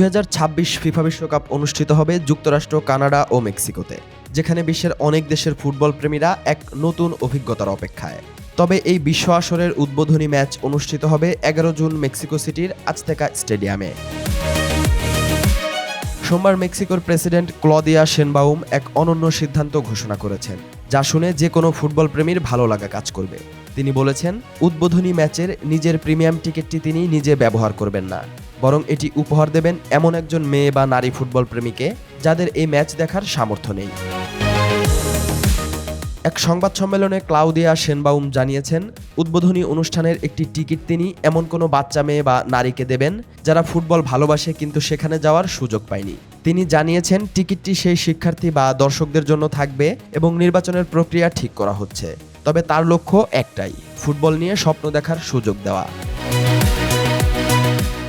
দুই হাজার ছাব্বিশ ফিফা বিশ্বকাপ অনুষ্ঠিত হবে যুক্তরাষ্ট্র, কানাডা ও মেক্সিকোতে, যেখানে বিশ্বের অনেক দেশের ফুটবল প্রেমীরা এক নতুন অভিজ্ঞতার অপেক্ষায়। তবে এই বিশ্ব আসরের উদ্বোধনী ম্যাচ অনুষ্ঠিত হবে এগারো জুন মেক্সিকো সিটির আজতেকা স্টেডিয়ামে। সোমবার মেক্সিকোর প্রেসিডেন্ট ক্লদিয়া শেনবাউম এক অনন্য সিদ্ধান্ত ঘোষণা করেছেন, যা শুনে যে কোনো ফুটবল প্রেমীর ভালো লাগা কাজ করবে। তিনি বলেছেন, উদ্বোধনী ম্যাচের নিজের প্রিমিয়াম টিকিটটি তিনি নিজে ব্যবহার করবেন না। বরং এটি উপহার দেবেন এমন একজন মেয়ে বা নারী ফুটবল প্রেমীকে যাদের এই ম্যাচ দেখার সামর্থ্য নেই। এক সংবাদ সম্মেলনে ক্লাউদিয়া সেনবাউম জানিয়েছেন, উদ্বোধনী অনুষ্ঠানের একটি টিকিট তিনি এমন কোনো বাচ্চা মেয়ে বা নারীকে দেবেন যারা ফুটবল ভালোবাসে কিন্তু সেখানে যাওয়ার সুযোগ পায়নি। তিনি জানিয়েছেন, টিকিটটি সেই শিক্ষার্থী বা দর্শকদের জন্য থাকবে এবং নির্বাচনের প্রক্রিয়া ঠিক করা হচ্ছে। তবে তার লক্ষ্য একটাই, ফুটবল নিয়ে স্বপ্ন দেখার সুযোগ দেওয়া।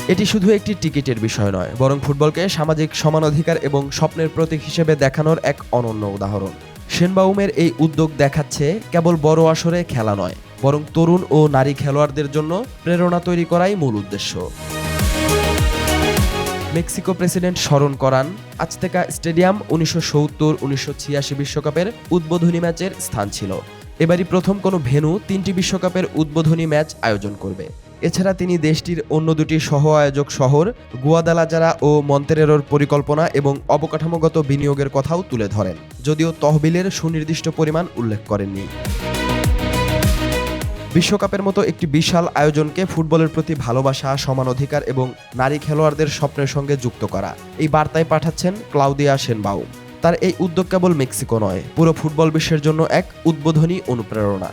এটি শুধু একটি টিকিটের বিষয় নয়, বরং ফুটবলকে সামাজিক সমান অধিকার এবং স্বপ্নের প্রতীক হিসেবে দেখানোর এক অনন্য উদাহরণ। সেনবাউমের এই উদ্যোগ দেখাচ্ছে কেবল বড় আসরে খেলা নয়, বরং তরুণ ও নারী খেলোয়াড়দের জন্য প্রেরণা তৈরি করাই মূল উদ্দেশ্য। মেক্সিকো প্রেসিডেন্ট স্মরণ করান, আজতেকা স্টেডিয়াম উনিশশো সত্তর উনিশশো ছিয়াশি বিশ্বকাপের উদ্বোধনী ম্যাচের স্থান ছিল। এবারই প্রথম কোনো ভেন্যু তিনটি বিশ্বকাপের উদ্বোধনী ম্যাচ আয়োজন করবে। এছাড়া তিনি দেশটির অন্য দুটি সহ আয়োজক শহর, গুয়াদালাজারা ও মন্তেরেরোর পরিকল্পনা এবং অবকাঠামোগত বিনিয়োগের কথাও তুলে ধরেন, যদিও তহবিলের সুনির্দিষ্ট পরিমাণ উল্লেখ করেননি। বিশ্বকাপের মতো একটি বিশাল আয়োজনকে ফুটবলের প্রতি ভালোবাসা সমান অধিকার এবং নারী খেলোয়াড়দের স্বপ্নের সঙ্গে যুক্ত করা, এই বার্তায় পাঠাচ্ছেন ক্লাউদিয়া সেনবাউ তার এই উদ্যোগ কেবল মেক্সিকো নয়, পুরো ফুটবল বিশ্বের জন্য এক উদ্বোধনী অনুপ্রেরণা।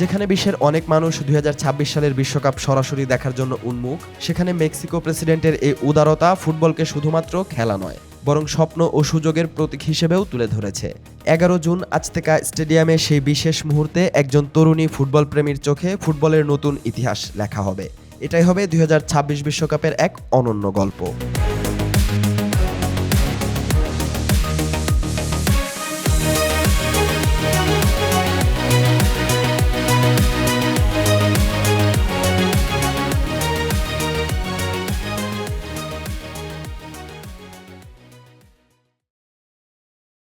যেখানে বিশ্বের অনেক মানুষ দুই হাজার ছাব্বিশ সালের বিশ্বকাপ সরাসরি দেখার জন্য উন্মুখ, সেখানে মেক্সিকো প্রেসিডেন্টের এই উদারতা ফুটবলকে শুধুমাত্র খেলা নয়, বরং স্বপ্ন ও সুযোগের প্রতীক হিসেবেও তুলে ধরেছে। এগারো জুন আজতেকা স্টেডিয়ামে সেই বিশেষ মুহূর্তে একজন তরুণী ফুটবল প্রেমীর চোখে ফুটবলের নতুন ইতিহাস লেখা হবে। এটাই হবে দুই বিশ্বকাপের এক অনন্য গল্প।